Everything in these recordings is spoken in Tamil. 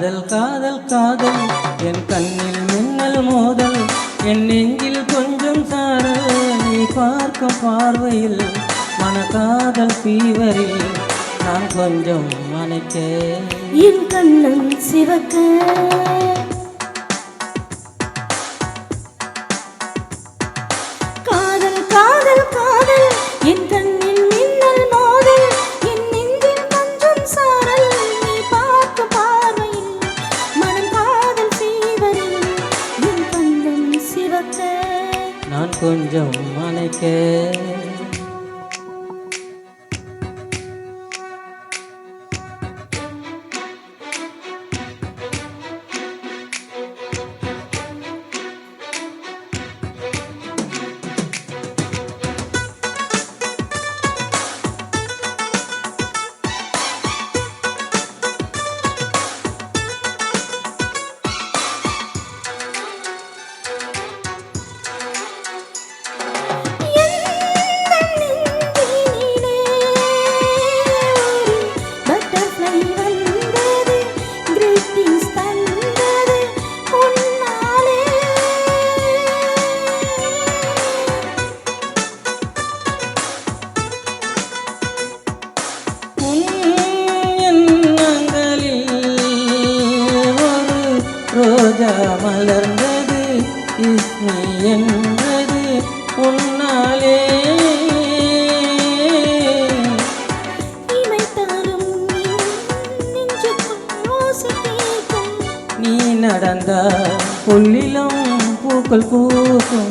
காதல் காதல் காதல். என் கண்ணில் மின்னல் மோதல். என் நெஞ்சில் கொஞ்சம் சாரல் நீ பார்க்கும் பார்வையில் மனகாதல் ஃபீவரில் நான் கொஞ்சம் மனைக்க என் கண்ணம் சிவக்க. காதல் காதல் காதல். என் கொஞ்சம் மனைக்க நீ நடந்தால் புல்லிலும் பூக்கள் பூக்கும்.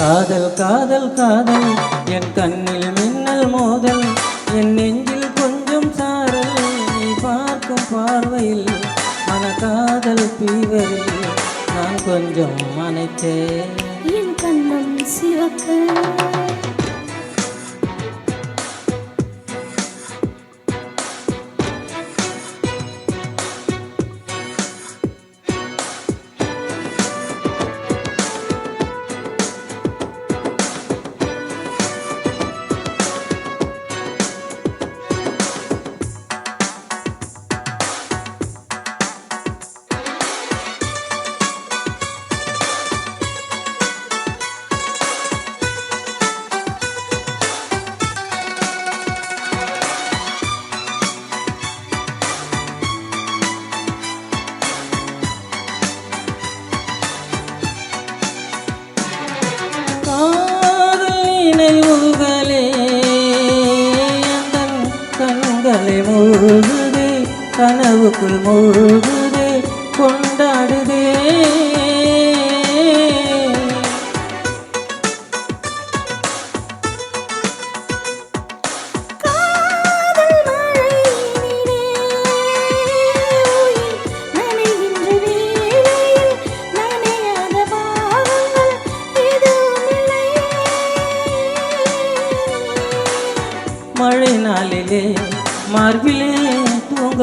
காதல் காதல் காதல் என் கண்ணில் மின்னல் மோதல் என் நெஞ்சில் கொஞ்சம் சாரல் நீ பார்க்கும் பார்வையில் மனகாதல் பீவரில் நான் கொஞ்சம் மனைத்தேன். என் கண்ணம் சிவக்க. நனையாத பாவங்கள் எதுவுமில்லை மழை நாளிலே மார்பிலே தூங்க